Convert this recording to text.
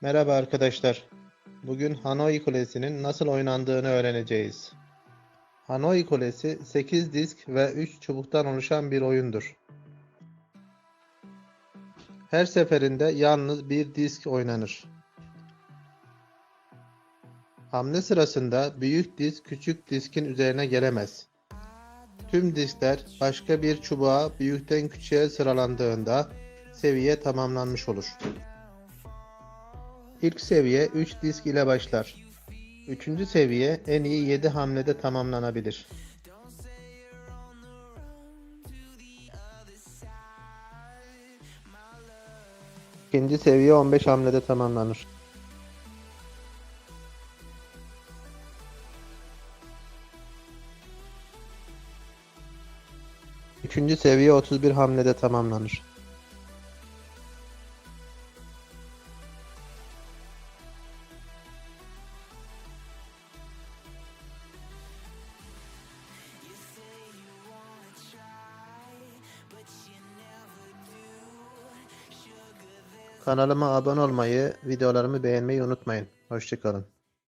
Merhaba arkadaşlar. Bugün Hanoi Kulesi'nin nasıl oynandığını öğreneceğiz. Hanoi Kulesi 8 disk ve 3 çubuktan oluşan bir oyundur. Her seferinde yalnız bir disk oynanır. Hamle sırasında büyük disk küçük diskin üzerine gelemez. Tüm diskler başka bir çubuğa büyükten küçüğe sıralandığında seviye tamamlanmış olur. İlk seviye 3 disk ile başlar. Üçüncü seviye en iyi 7 hamlede tamamlanabilir. İkinci seviye 15 hamlede tamamlanır. Üçüncü seviye 31 hamlede tamamlanır. Kanalıma abone olmayı, videolarımı beğenmeyi unutmayın. Hoşçakalın.